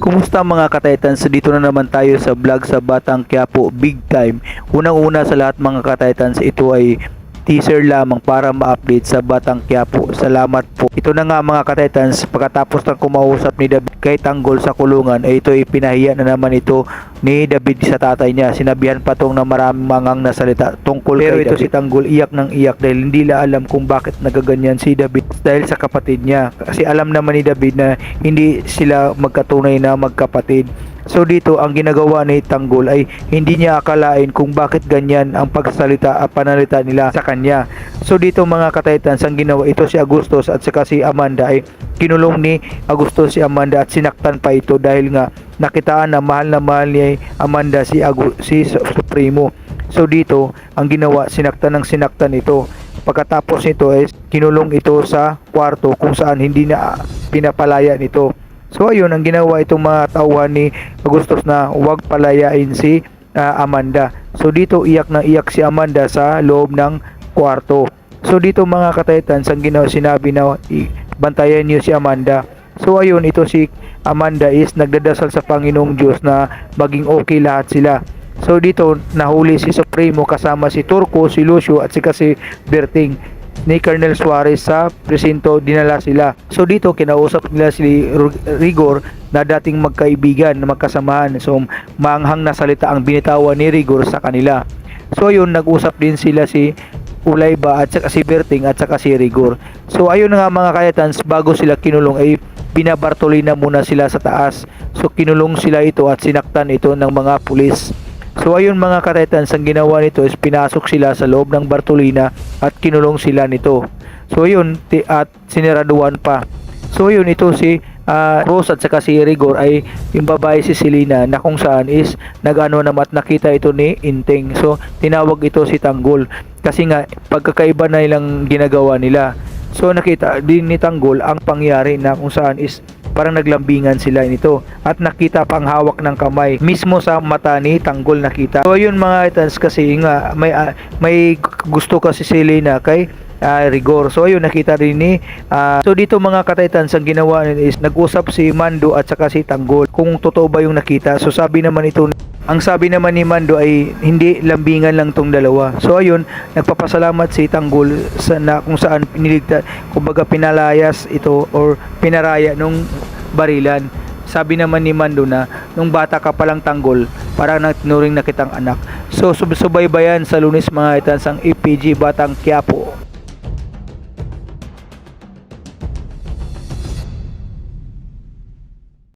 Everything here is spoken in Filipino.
Kumusta mga kataytans? Dito na naman tayo sa vlog sa Batang Quiapo Big Time. Unang-una sa lahat mga kataytans, ito ay teaser lamang para ma-update sa Batang Quiapo. Salamat po. Ito na nga mga kataytans, pagkatapos ng kumausap ni David kay Tanggol sa kulungan, ay ito ay pinahiya na naman ito ni David sa tatay niya. Sinabihan pa tong na maraming mangang nasalita tungkol Pero kay ito si Tanggol iyak ng iyak dahil hindi la alam kung bakit nagaganyan si David dahil sa kapatid niya. Kasi alam naman ni David na hindi sila magkatunay na magkapatid. So dito ang ginagawa ni Tanggol ay hindi niya akalain kung bakit ganyan ang pagsalita at panalita nila sa kanya. So dito mga kataytans ang ginawa ito si Agustos at saka si Amanda ay kinulong ni Agustos si Amanda at sinaktan pa ito dahil nga nakitaan na mahal na mahal ni Amanda si Agu- si Su- Supremo. So dito ang ginawa sinaktan ng sinaktan ito. Pagkatapos nito ay kinulong ito sa kwarto kung saan hindi na pinapalaya nito. So ayun ang ginawa itong mga tauhan ni Agustos na huwag palayain si ah, Amanda. So dito iyak na iyak si Amanda sa loob ng kwarto. So dito mga kataytans ang ginawa sinabi na bantayan niyo si Amanda. So ayun ito si Amanda is nagdadasal sa Panginoong Diyos na maging okay lahat sila. So dito nahuli si Supremo kasama si Turco, si Lucio at si Berting ni Colonel Suarez sa presinto dinala sila. So dito kinausap nila si Rigor na dating magkaibigan na magkasamahan. So maanghang na salita ang binitawan ni Rigor sa kanila. So ayun nag-usap din sila si Ulayba at saka si Berting at saka si Rigor. So ayun nga mga kayatans bago sila kinulong ay binabartoli na muna sila sa taas. So kinulong sila ito at sinaktan ito ng mga pulis. So ayun mga karetans, ang ginawa nito is pinasok sila sa loob ng Bartolina at kinulong sila nito. So ayun, ti- at siniraduan pa. So ayun, ito si ah, Rose at saka si Rigor ay yung babae si Selena na kung saan is nagano naman at nakita ito ni Inteng. So tinawag ito si Tanggol kasi nga pagkakaiba na ilang ginagawa nila. So nakita din ni Tanggol ang pangyari na kung saan is parang naglambingan sila nito at nakita pang hawak ng kamay mismo sa mata ni Tanggol nakita. So ayun mga itans kasi nga may ah, may gusto kasi si Selena kay ah, Rigor. So ayun nakita rin ni ah, So dito mga kataytans ang ginawa is nag-usap si Mando at saka si Tanggol kung totoo ba yung nakita. So sabi naman ito ang sabi naman ni Mando ay hindi lambingan lang tong dalawa. So ayun, nagpapasalamat si Tanggol sa na kung saan piniligtas, kumbaga pinalayas ito or pinaraya nung barilan. Sabi naman ni Mando na nung bata ka palang Tanggol, parang natinuring na kitang anak. So sub- subaybayan sa lunes mga itans ang EPG Batang Quiapo.